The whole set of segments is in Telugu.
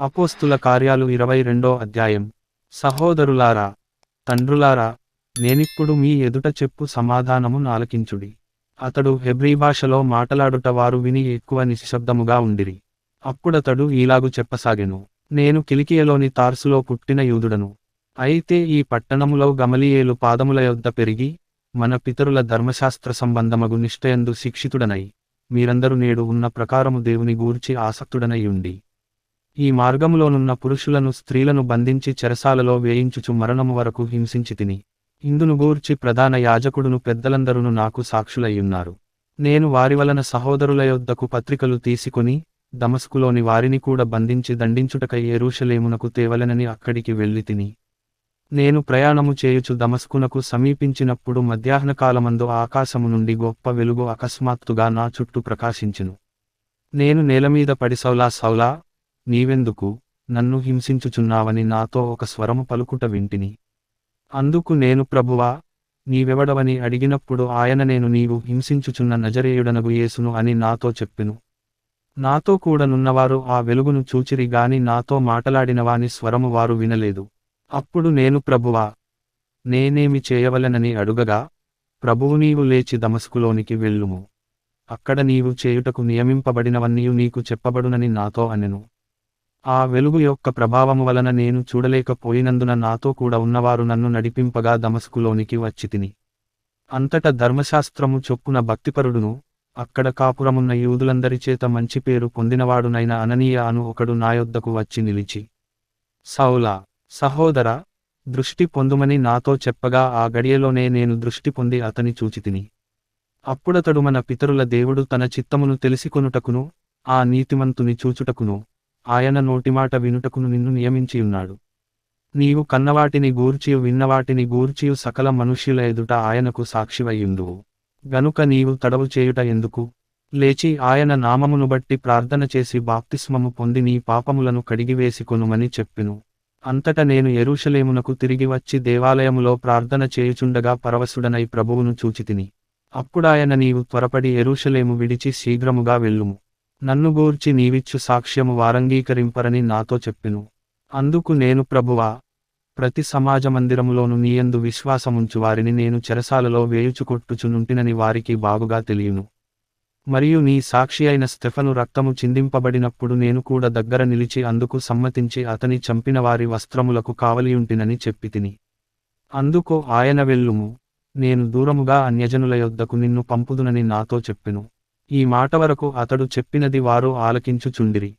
అపోస్తుల కార్యాలు ఇరవై రెండో అధ్యాయం. సహోదరులారా తండ్రులారా నేనిప్పుడు మీ ఎదుట చెప్పు సమాధానము నాలకించుడి. అతడు హెబ్రీ భాషలో మాటలాడుట వారు విని ఎక్కువ నిశ్శబ్దముగా ఉండిరి. అప్పుడతడు ఈలాగు చెప్పసాగెను. నేను కిలికియలోని తార్సులో పుట్టిన యూదుడను. అయితే ఈ పట్టణములో గమలియేలు పాదముల యొద్ద పెరిగి మన పితరుల ధర్మశాస్త్ర సంబంధమగు నిష్టయందు శిక్షితుడనై మీరందరూ నేడు ఉన్న ప్రకారము దేవుని గూర్చి ఆసక్తుడనై ఉండి. ఈ మార్గములోనున్న పురుషులను స్త్రీలను బంధించి చెరసాలలో వేయించుచు మరణము వరకు హింసించి తిని. ఇందును గూర్చి ప్రధాన యాజకుడును పెద్దలందరును నాకు సాక్షులయ్యున్నారు. నేను వారి వలన సహోదరుల యొద్దకు పత్రికలు తీసుకుని దమస్కులోని వారిని కూడా బంధించి దండించుటకై ఏరూషలేమునకు తేవలెనని అక్కడికి వెళ్ళి తిని. నేను ప్రయాణము చేయుచు దమస్కునకు సమీపించినప్పుడు మధ్యాహ్నకాలమందు ఆకాశము నుండి గొప్ప వెలుగు అకస్మాత్తుగా నా చుట్టూ ప్రకాశించును. నేను నేలమీద పడి సౌలా సౌలా నీవెందుకు? నన్ను హింసించుచున్నావని నాతో ఒక స్వరము పలుకుట వింటిని. అందుకు నేను ప్రభువా నీవెవడవని అడిగినప్పుడు ఆయన నేను నీవు హింసించుచున్న నజరేయుడనగు యేసును అని నాతో చెప్పెను. నాతో కూడనున్నవారు ఆ వెలుగును చూచిరి గాని నాతో మాటలాడినవాని స్వరము వారు వినలేదు. అప్పుడు నేను ప్రభువా నేనేమి చేయవలెనని అడుగగా ప్రభువు నీవు లేచి దమస్కులోనికి వెళ్ళుము. అక్కడ నీవు చేయుటకు నియమింపబడినవన్నీయు నీకు చెప్పబడునని నాతో అనెను. ఆ వెలుగు యొక్క ప్రభావము వలన నేను చూడలేకపోయినందున నాతో కూడా ఉన్నవారు నన్ను నడిపింపగా దమస్కులోనికి వచ్చి తిని అంతట ధర్మశాస్త్రము చొప్పున భక్తిపరుడును అక్కడ కాపురమున్న యూదులందరి చేత మంచి పేరు పొందినవాడునైన అననీయ అను ఒకడు నా యొద్దకు వచ్చి నిలిచి సౌలా సహోదర దృష్టి పొందుమని నాతో చెప్పగా ఆ గడియలోనే నేను దృష్టి పొంది అతని చూచితిని. అప్పుడతడు మన పితరుల దేవుడు తన చిత్తమును తెలిసికొనుటకును ఆ నీతిమంతుని చూచుటకును. ఆయన నోటిమాట వినుటకును నిన్ను నియమించియున్నాడు నీవు కన్నవాటిని గూర్చియు విన్నవాటిని గూర్చియు సకల మనుష్యుల ఎదుట ఆయనకు సాక్షివయ్యుందువు గనుక నీవు తడవు చేయుట ఎందుకు? లేచి ఆయన నామమును బట్టి ప్రార్థన చేసి బాప్తిస్మము పొంది నీ పాపములను కడిగివేసికొనుమని చెప్పెను. అంతట నేను ఎరుషలేమునకు తిరిగి వచ్చి దేవాలయములో ప్రార్థన చేయుచుండగా పరవశుడనై ప్రభువును చూచితిని. అప్పుడాయన నీవు త్వరపడి ఎరుషలేము విడిచి శీఘ్రముగా వెళ్ళుము. నన్ను గూర్చి నీవిచ్చు సాక్ష్యము వారంగీకరింపరని నాతో చెప్పెను. అందుకు నేను ప్రభువా ప్రతి సమాజ మందిరములోను నీయందు విశ్వాసముంచు వారిని నేను చెరసాలలో వేయుచుకొట్టుచునుంటినని వారికి బాగుగా తెలియను. మరియు నీ సాక్షి అయిన స్టెఫను రక్తము చిందింపబడినప్పుడు నేను కూడా దగ్గర నిలిచి అందుకు సమ్మతించి అతని చంపిన వారి వస్త్రములకు కావలియుంటినని చెప్పితిని. అందుకో ఆయన వెళ్ళుము నేను దూరముగా అన్యజనుల యొద్దకు నిన్ను పంపుదునని నాతో చెప్పెను. ఈ మాట వరకు అతడు చెప్పినది వారు ఆలకించుచుండిరి.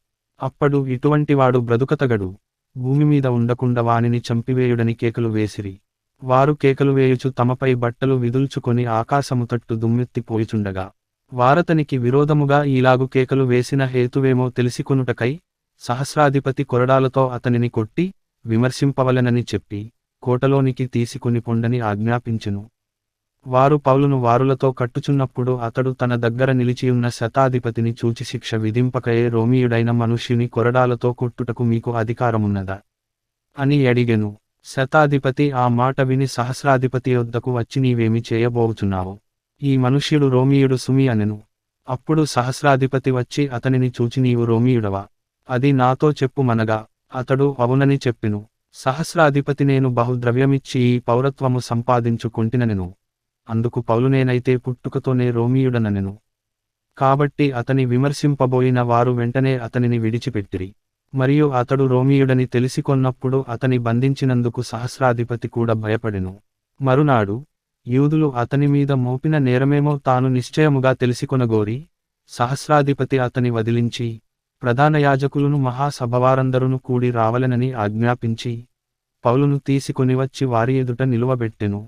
అప్పుడు ఇటువంటివాడు బ్రతుకతగడు. భూమి మీద ఉండకుండా వానిని చంపివేయుడని కేకలు వేసిరి. వారు కేకలు వేయుచు తమపై బట్టలు విదుల్చుకొని ఆకాశముతట్టు దుమ్మెత్తిపోయిచుండగా. వారతనికి విరోధముగా ఈలాగు కేకలు వేసిన హేతువేమో తెలిసికొనుటకై సహస్రాధిపతి కొరడాలతో అతనిని కొట్టి విమర్శింపవలెనని చెప్పి కోటలోనికి తీసుకుని పొండని ఆజ్ఞాపించెను. వారు పౌలును వారులతో కట్టుచున్నప్పుడు అతడు తన దగ్గర నిలిచియున్న శతాధిపతిని చూచి శిక్ష విధింపకయే రోమియుడైన మనుష్యుని కొరడాలతో కొట్టుటకు మీకు అధికారమున్నదా? అని అడిగెను. శతాధిపతి ఆ మాట విని సహస్రాధిపతి వద్దకు వచ్చి నీవేమి చేయబోచున్నావు ఈ మనుష్యుడు రోమియుడు సుమి అనెను. అప్పుడు సహస్రాధిపతి వచ్చి అతనిని చూచి నీవు రోమియుడవా? అది నాతో చెప్పు మనగా. అతడు అవునని చెప్పెను. సహస్రాధిపతి నేను బహుద్రవ్యమిచ్చి ఈ పౌరత్వము సంపాదించుకొంటిననెను అందుకు పౌలునేనైతే పుట్టుకతోనే రోమియుడననెను కాబట్టి అతని విమర్శింపబోయిన వారు వెంటనే అతనిని విడిచిపెట్టిరి. మరియు అతడు రోమియుడని తెలిసికొన్నప్పుడు అతని బంధించినందుకు సహస్రాధిపతి కూడా భయపడెను. మరునాడు యూదులు అతని మీద మోపిన నేరమేమో తాను నిశ్చయముగా తెలిసికొనగోరి సహస్రాధిపతి అతని వదిలించి ప్రధాన యాజకులను మహాసభవారందరును కూడి రావలెనని ఆజ్ఞాపించి పౌలును తీసుకొని వచ్చి వారి ఎదుట నిలువబెట్టెను.